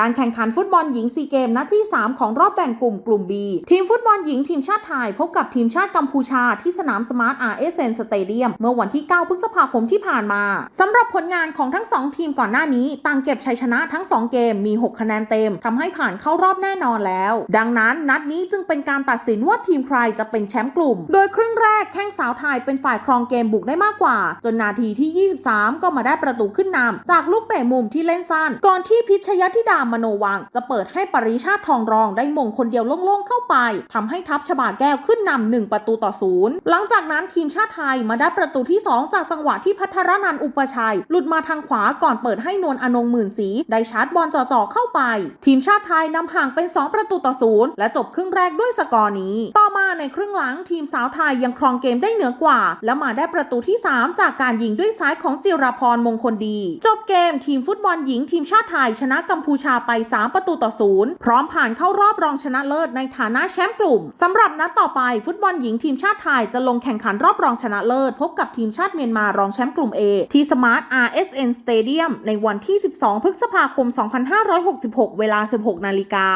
การแข่งขันฟุตบอลหญิงซีเกมนัดที่ 3 ของรอบแบ่งกลุ่มกลุ่ม B ทีมฟุตบอลหญิงทีมชาติไทยพบกับทีมชาติกัมพูชาที่สนามสมาร์ท RSN Stadium เตเดียมเมื่อวันที่ 9 พฤษภาคมที่ผ่านมาสำหรับผลงานของทั้ง 2 ทีมก่อนหน้านี้ ต่างเก็บชัยชนะทั้ง 2 เกมมี 6 คะแนนเต็มทำให้ผ่านเข้ารอบแน่นอนแล้ว ดังนั้นนัดนี้จึงเป็นการตัดสินว่าทีมใครจะเป็นแชมป์กลุ่ม โดยครึ่งแรกแข้งสาวไทยเป็นฝ่ายครองเกมบุกได้มากกว่า จนนาทีที่ 23 ก็มาได้ประตูขึ้นนำจากลูกเตะมุมที่เล่นสั้น ก่อนที่พิชยธิดามโนวัง จะเปิดให้ปริชาติทองรองได้มงคนเดียวโล่งๆเข้าไปทำให้ทัพชบาแก้วขึ้นนำหนึ่งประตูต่อศูนย์หลังจากนั้นทีมชาติไทยมาได้ประตูที่ 2 จากจังหวะที่พัทรนันอุปชัย หลุดมาทางขวาก่อนเปิดให้นวลอนงหมื่นศรีได้ชาร์จบอลจ่อๆเข้าไป ทีมชาติไทยนำห่างเป็น 2 ประตูต่อศูนย์และจบครึ่งแรกด้วยสกอร์นี้ต่อมา ในครึ่งหลังทีมสาวไทยยังครองเกมได้เหนือกว่า และมาได้ประตูที่ 3 จากการยิงด้วยซ้ายของจิรพรมงคลดี จบเกมทีมฟุตบอลหญิงทีมชาติไทยชนะกัมพูชาไป 3 ประตูต่อศูนย์พร้อมผ่านเข้ารอบรองชนะเลิศในฐานะแชมป์กลุ่มสำหรับนัดต่อไปฟุตบอลหญิงทีมชาติไทยจะลงแข่งขันรอบรองชนะเลิศ พบกับทีมชาติเมียนมารองแชมป์กลุ่ม A ที่สมาร์ท RSN Stadium ในวันที่ 12 พฤษภาคม 2566 เวลา 16 นาฬิกา